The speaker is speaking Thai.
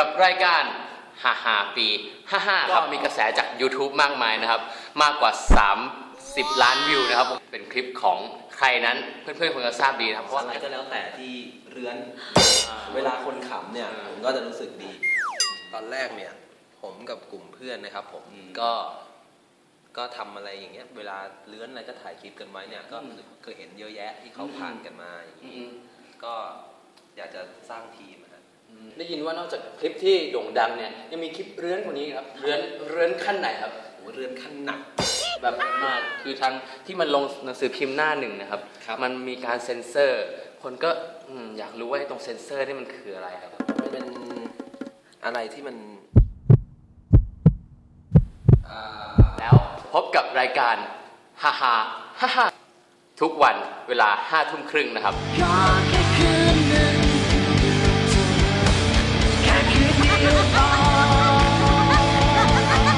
กับรายการฮ่าฮาปีฮ่าฮาก็มีกระแสจาก YouTube มากมายนะครับ มากกว่า 30 ล้านวิวนะครับ เป็นคลิปของใครนั้นเพื่อนๆคงจะทราบดีนะครับเพราะว่าอะไรก็แล้วแต่ที่เรื้อนเวลาคนขำเนี่ยผมก็จะรู้สึกดี ตอนแรกเนี่ย ผมกับกลุ่มเพื่อนนะครับ ผมอืมก็ก็ทำอะไรอย่างเงี้ย เวลาเลื้อนอะไรก็ถ่ายคลิปกันไว้เนี่ยก็อืมเคยเห็นเยอะแยะที่เขาอืมผ่านกันมาอย่างอืนี้มก็อยากจะสร้างทีมอะฮะ ได้ยินว่านอกจากคลิปที่โด่งดังเนี่ยยังมีคลิปเรื้อนกว่านี้ครับเรื้อนเรื้อนขั้นไหนครับโอ้เรือนขั้นหนัก แบบมากคือทางที่มันลงหนังสือพิมพ์หน้าหนึ่งนะครับ ครับ มันมีการเซ็นเซอร์ คนก็อืมอยากรู้ว่าไอ้ตรงเซ็นเซอร์นี่มันคืออะไรครับ มันเป็นอะไรที่มันอ่าแล้วพบกับรายการฮ่าฮ่าฮ่าฮ่าทุกวันเวลาห้าทุ่มครึ่งนะครับ ขอแค่